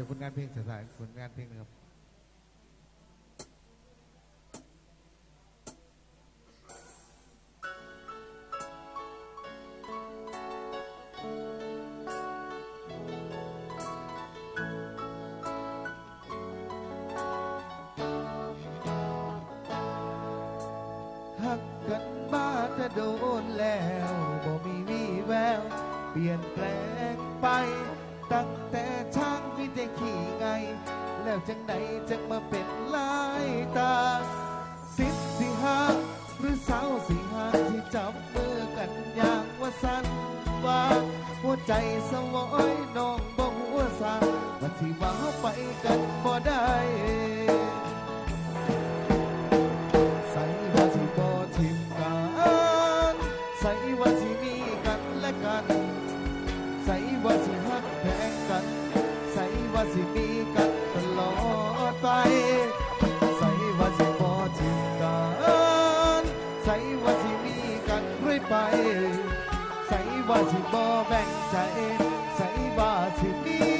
จากผลงานเพลงสถานผลงานเพลงนะครับ หักกันมาจะโดนแล้วบ่มีวี่แวว เปลี่ยนแปลงไปตั้งแต่ แล้วจังไหนจังมาเป็นลายตาสิบสี่ห้าหรือสาวสี่ห้าที่จับมือกันอย่างว่าสันว่าหัวใจสวอยน้องบ่หัวสาวันที่ว่าเฮาไปกันบ่ได้ ใส่ว่าสิบ่แบ่งใจ ใส่ว่าสิมี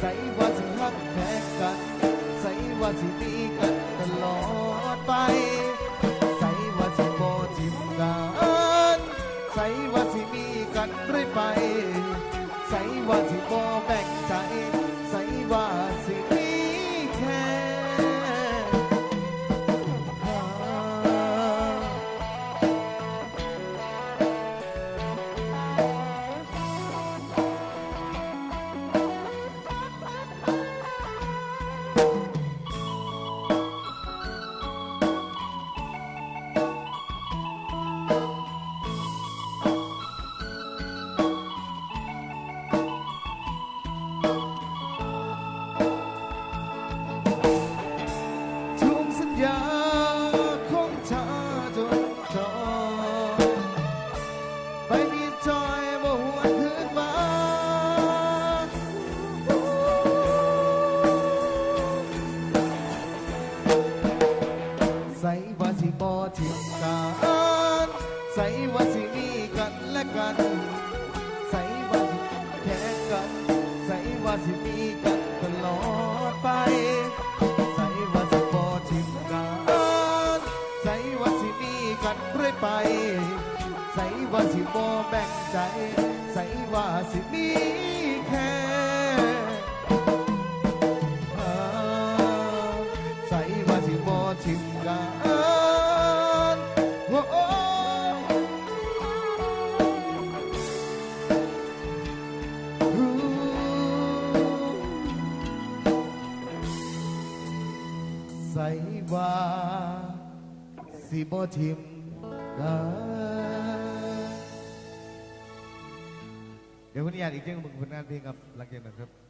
ใส่ว่าสิฮักแท้กัน ใส่ว่าสิมีกันตลอดไป ส่ว่าสิมีกันและกัน ใส่ว่าสิแข่งกัน ใส่ว่าสิมีกันตลอดไป ใส่ว่าสิบ่ทิ้งกัน ใส่ว่าสิมีกันเรื่อยไป ใส่ว่าสิบ่แบ่งใจ ใส่ว่าสิมีแค่ใส่ว่าสิบ่ทิ้งกัน ว่า สิบ่ทิมกันเดี๋ยววันนี้อยากอีกเรื่องผลงานเพลงครับหลังจากนั้นครับ